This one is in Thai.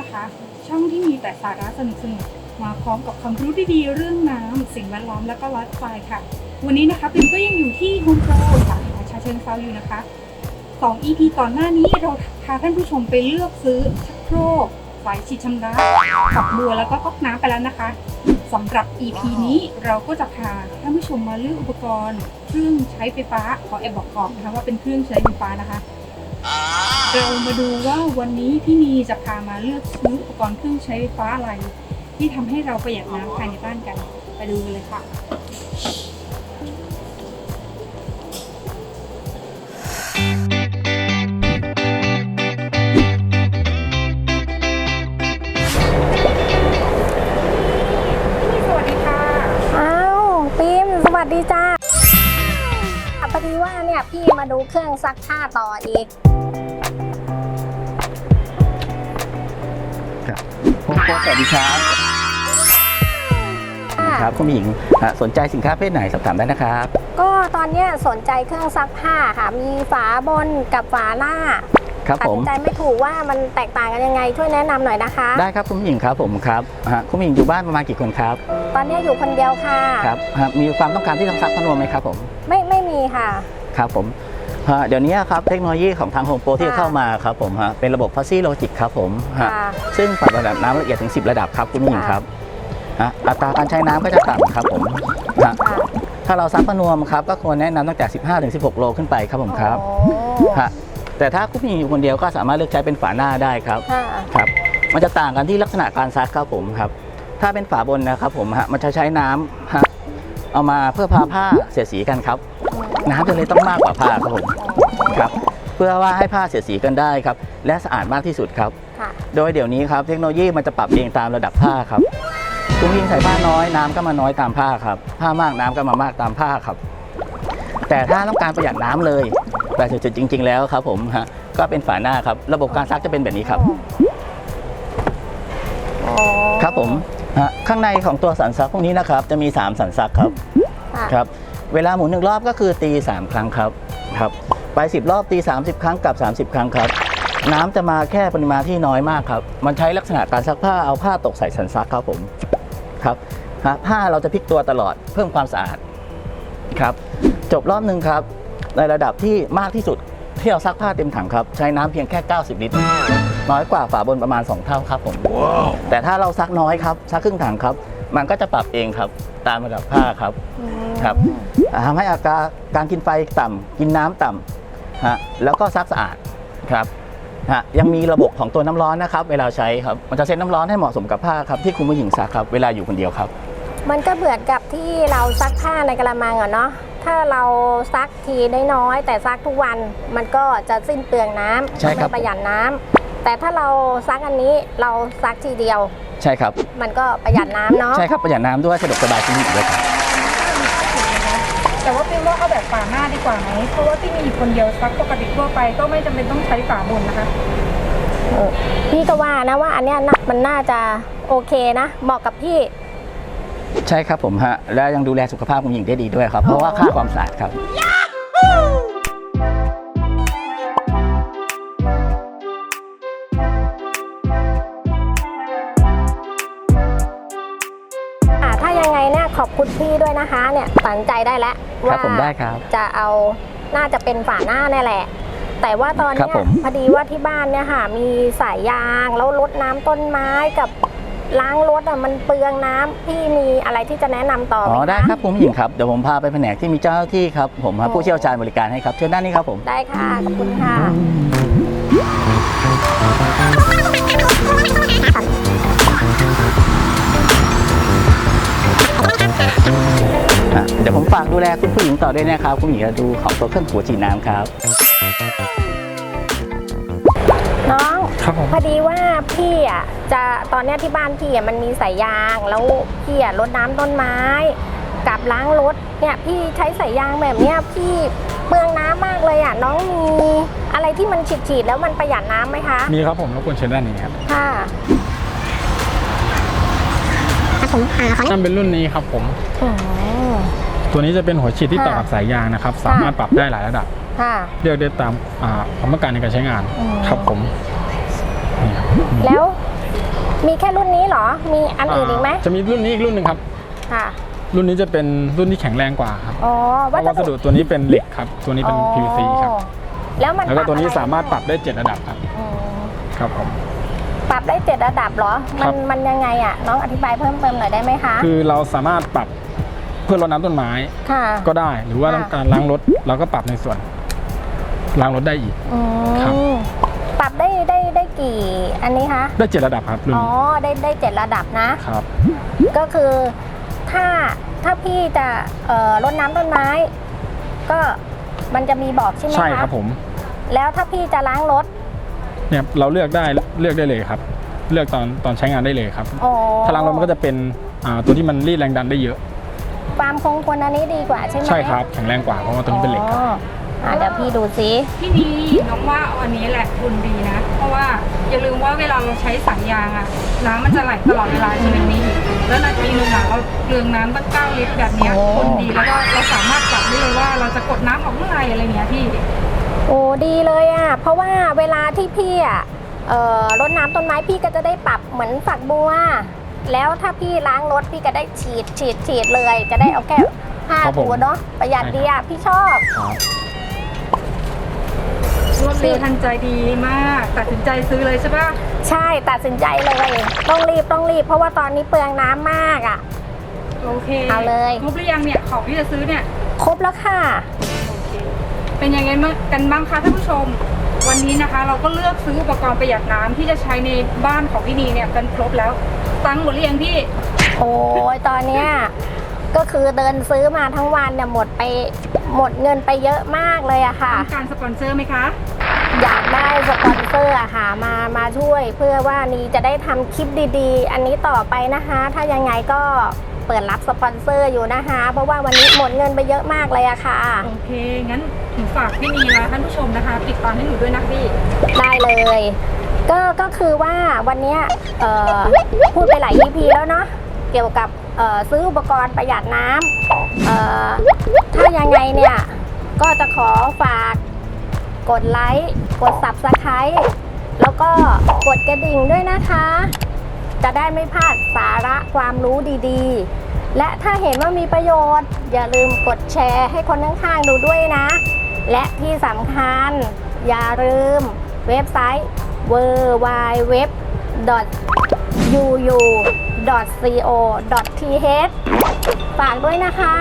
นะคะ ช่องที่มีแต่สาระสนุกๆมาพร้อมกับความรู้ดีๆ เรื่องน้ำสิ่งแวดล้อมและก็ไลฟ์สไตล์ค่ะ วันนี้นะคะปิมก็ยังอยู่ที่โฮมโปรสาขาชาเชิงเซาอยู่นะคะสอง EP ก่อนหน้านี้เราพาท่านผู้ชมไปเลือกซื้อชักโครกฝายฉีดชำระฝักบัวแล้วก็ก๊อกน้ำไปแล้วนะคะสำหรับ EP นี้เราก็จะพาท่านผู้ชมมาเลือกอุปกรณ์ เครื่องใช้ไฟฟ้าขอแอบบอกก่อนนะคะว่าเป็นเครื่องใช้ไฟฟ้านะคะ เรามาดูว่าวันนี้พี่นีจะพามาเลือกซื้ออุปกรณ์เครื่องใช้ไฟฟ้าอะไร ที่ทำให้เราประหยัดน้ำภายในบ้านกัน ไปดูกันเลยค่ะ งซักผ้าต่ออีกผมโค้ชสวัสดีครับค่ะครับคุณหญิงอะสนใจสินค้าเพศไหนสอบถามได้นะครับ ก็ตอนเนี้ยสนใจเครื่องซักผ้าค่ะ มีฝาบนกับฝาหน้าครับตัดผมสินใจไม่ถูกว่ามันแตกต่างกันยังไงช่วยแนะนำหน่อยนะคะ ได้ครับคุณหญิงครับผมครับฮะคุณหญิงอยู่บ้านประมาณกี่คนครับ ตอนเนี้ยอยู่คนเดียวค่ะครับฮะมีความต้องการที่ทำซักพนวมไหมครับผม ไม่ไม่มีค่ะ ครับผม ฮะเดี๋ยวนี้ครับเทคโนโลยีของทางโฮมโปรที่ค่ะเข้ามาครับผมฮะเป็นระบบฟัซซี่โลจิกครับผมฮะค่ะ ซึ่งปรับระดับน้ำละเอียดถึง 10 ระดับครับคุณหญิงค่ะครับฮะอัตราการใช้น้ำก็จะต่ำครับผมฮะค่ะถ้าเราซักพนวมครับก็ควรแนะนำตั้งแต่ 15-16 โลขึ้นไปครับผมครับโอ้ฮะแต่ถ้าคุณหญิงอยู่คนเดียวก็สามารถเลือกใช้เป็นฝาหน้าได้ครับ ค่ะ ครับ มันจะต่างกันที่ลักษณะการซักครับผมครับ ถ้าเป็นฝาบนนะครับผมฮะ มันจะใช้น้ำฮะ เอามาเพื่อพาผ้าเสียดสีกันครับ น้ำจะเลยต้องมากกว่าผ้าครับผมครับเพื่อว่าให้ผ้าเสียดสีกันได้ครับ และสะอาดมากที่สุดครับค่ะโดยเดี๋ยวนี้ครับเทคโนโลยีมันจะปรับเองตามระดับผ้าครับคุณยิงใส่ผ้าน้อยน้ำก็มาน้อยตามผ้าครับผ้ามากน้ำก็มามากตามผ้าครับ แต่ถ้าต้องการประหยัดน้ำเลยแต่จุดๆจริง ๆ แล้วครับผมฮะก็เป็นฝาหน้าครับ ระบบการซักจะเป็นแบบนี้ครับอ๋อครับผม ฮะข้างในของตัวสันซักพวกนี้นะครับจะมี 3 สันซักครับค่ะครับ เวลาหมุนหนึ่งรอบก็คือตี 3 ครั้งครับครับไป 10 รอบตี 30 ครั้งกับ 30 ครั้งครับ น้ำจะมาแค่ปริมาณที่น้อยมากครับ มันใช้ลักษณะการซักผ้าเอาผ้าตกใส่สันซักครับผมครับฮะผ้าเราจะพลิกตัวตลอดเพิ่มความสะอาดครับ จบรอบหนึ่งครับ ในระดับที่มากที่สุดที่เราซักผ้าเต็มถังครับ ใช้น้ำเพียงแค่ 90 ลิตร น้อยกว่าฝาบนประมาณ 2 เท่าครับผม แต่ถ้าเราซักน้อยครับซักครึ่งถังครับ มันก็จะปรับเองครับตามระดับผ้าครับอืมครับทำให้อาการการกินไฟต่ำกินน้ำต่ำฮะแล้วก็ซักสะอาดครับฮะยังมีระบบของตัวน้ำร้อนนะครับ เวลาใช้ครับมันจะเซ็ตน้ำร้อนให้เหมาะสมกับผ้าครับที่คุณผู้หญิงซักครับเวลาอยู่คนเดียวครับมันก็เหมือนกับที่เราซักผ้าในกระมังอะเนาะ ถ้าเราซักทีน้อยๆแต่ซักทุกวัน มันก็จะสิ้นเปลืองน้ำใช่ครับไม่ประหยัดน้ำ แต่ถ้าเราซักอันนี้เราซักทีเดียว ใช่ครับ มันก็ประหยัดน้ำเนาะใช่ครับประหยัดน้ำด้วยสะดวกสบายคุณผู้หญิงด้วยครับแต่ว่าเป็นว่าเอาแบบฝาหน้าดีกว่าไหมเพราะว่าที่มีอยู่คนเดียวซักปกติทั่วไปก็ไม่จำเป็นต้องใช้ฝาบนนะคะ เออพี่ก็ว่านะว่าอันเนี้ยน่ะมันน่าจะโอเคนะเหมาะกับพี่ ใช่ครับผมฮะและยังดูแลสุขภาพคุณผู้หญิงได้ดีด้วยครับเพราะว่าค่าความสะอาดครับ คุณพี่ด้วยนะคะเนี่ยตัดสินใจได้แล้วครับว่าผมได้ครับ จะเอาน่าจะเป็นฝาหน้าแน่แหละ แต่ว่าตอนครัเนี้บยผม พอดีว่าที่บ้านเนี่ยค่ะ มีสายยางแล้วรดน้ำต้นไม้กับล้างรถอะมันเปลืองน้ำพี่มีอะไรที่จะแนะนำต่อไหมอ๋อคะ ได้ครับคุณผู้หญิงครับเดี๋ยวผมพาไปแผนกที่มีเจ้าหน้าที่ครับผมฮะผู้เชี่ยวชาญบริการให้ครับเชิญด้านนี้ครับผม ได้ค่ะ ขอบคุณค่ะอะ ดี๋ยวผมฝากดูแลคุณผู้หญิงต่อด้วยนะครับ คุณผู้หญิงจะดูของตัวเครื่องหัวฉีดน้ำครับ น้องครับผมพอดีว่าพี่อะจะตอนเนี้ยที่บ้านพี่อะมันมีสายยางแล้วพี่อะรดน้ำต้นไม้ กับล้างรถเนี่ยพี่ใช้สายยางแบบเนี้ยพี่เปลืองน้ำมากเลยอะน้องมีอะไรที่มันฉีดๆแล้วมันประหยัดน้ำไหมคะมีครับผมรบกวนเชิญด้านนี้ครับค่ะ นั่นเป็นรุ่นนี้ครับผม อ๋อ ตัวนี้จะเป็นหัวฉีดที่ค่ะต่อกับสายยางนะครับ สามารถปรับได้หลายระดับค่ะเลือกได้ตามอ่าความต้องการในการใช้งานอืมครับผมนี่ครับแล้วมีแค่รุ่นนี้เหรอ มีอันอื่นอีกไหมจะมีรุ่นนี้อีกรุ่นหนึ่งครับค่ะรุ่นนี้จะเป็นรุ่นที่แข็งแรงกว่าครับอ๋อเพราะวัสดุตัวนี้เป็นเหล็กครับ ตัวนี้เป็นอ๋อ PVC ครับ แล้วมันแล้วก็ตัวนี้อะไสามารถปรับได้7ระดับครับอืมครับผมปรับได้เจ็ดระดับเหรอครัมันบมันยังไงอะน้องอธิบายเพิ่มเติมหน่อยได้ไหมคะ คือเราสามารถปรับเพื่อรดน้ำต้นไม้ค่ะ ก็ได้ หรือว่าค่ะ ต้องการล้างรถเราก็ปรับในส่วนล้างรถได้อีก อืครับ มปรับได้ได้ได้กี่ อันนี้คะได้7ระดับครับรุ่นอ๋อนี้ได้ได้เจ็ดระดับนะ ครับ ก็คือถ้าถ้าพี่จะเอ่อรดน้ำต้นไม้ ก็มันจะมีบอกใช่ไหมคะใช่ครับผมแล้วถ้าพี่จะล้างรถเนี่ยเราเลือกได้เลือกได้เลยครับ เลือกตอนตอนใช้งานได้เลยครับ อ๋อถ้าล้างรถมันก็จะเป็นอ่าตัวที่มันรีดแรงดันได้เยอะ ความคงทนอันนี้ดีกว่าใช่ไหมใช่ครับแข็งแรงกว่าเพราะว่าตัวนี้เป็นเหล็กครับ อ๋ออะเดี๋ยวพี่ดูซิ ที่นี่น้องว่าเอาอันนี้แหละทุนดีนะ เพราะว่าอย่าลืมว่าเวลาเราใช้สายยางอะน้ำมันจะไหลตลอดเวลาใช่ไหมนี่แล้วนาทีหนึงอะเราเรืองน้ำตั้งเก้าลิตรแบบเนี้ยทุนดีแล้วก็เราสามารถปรับได้เลยว่าเราจะกดน้ำออกเมื่อไหร่อะไรเงี้ยพี่โอ้ดีเลยอะ เพราะว่าเวลาที่พี่อะเอ่อรดน้ำต้นไม้พี่ก็จะได้ปรับเหมือนฝักบัว แล้วถ้าพี่ล้างรถพี่ก็ได้ฉีดฉีดฉีดเลย จะได้เอาแค่ห้าครับผมตัวเนาะประหยัดดีอะพี่ชอบ ครับ รวดเร็วทันใจดีมาก ตัดสินใจซื้อเลยใช่ปะใช่ตัดสินใจเลย ต้องรีบต้องรีบ เพราะว่าตอนนี้เปลืองน้ำมากอะ โอเคเอาเลย ครบหรือยังเนี่ยของที่จะซื้อเนี่ยครบแล้วค่ะ โอเคเป็นยังไงบ้างกันบ้างคะท่านผู้ชม วันนี้นะคะ เราก็เลือกซื้ออุปกรณ์ประหยัดน้ำที่จะใช้ในบ้านของพี่นีเนี่ยกันครบแล้ว ตังค์หมดหรือยังพี่ โอ้ยตอนเนี้ยก็คือเดินซื้อมาทั้งวันเนี่ยหมดไปหมดเงินไปเยอะมากเลยอะค่ะ ต้องการสปอนเซอร์ไหมคะ อยากได้สปอนเซอร์อะค่ะมามาช่วยเพื่อว่านี้จะได้ทำคลิปดีๆ อันนี้ต่อไปนะคะ ถ้ายังไงก็เปิดรับสปอนเซอร์อยู่นะคะ เพราะว่าวันนี้หมดเงินไปเยอะมากเลยอะค่ะ โอเค งั้นหนูฝากพี่นีและท่านผู้ชมนะคะ ติดตามให้หนูด้วยนะพี่ ได้เลย ก็ก็คือว่าวันนี้พูดไปหลาย EP แล้วเนาะเกี่ยวกับซื้ออุปกรณ์ประหยัดน้ำเอ่อถ้ายังไงเนี่ย ก็จะขอฝากกดไลค์ กด Subscribe แล้วก็กดกระดิ่งด้วยนะคะ จะได้ไม่พลาดสาระความรู้ดีๆ และถ้าเห็นว่ามีประโยชน์ อย่าลืมกดแชร์ให้คนข้างๆดูด้วยนะ และที่สำคัญอย่าลืมเว็บไซต์ w w w u u co th ฝากด้วยนะคะ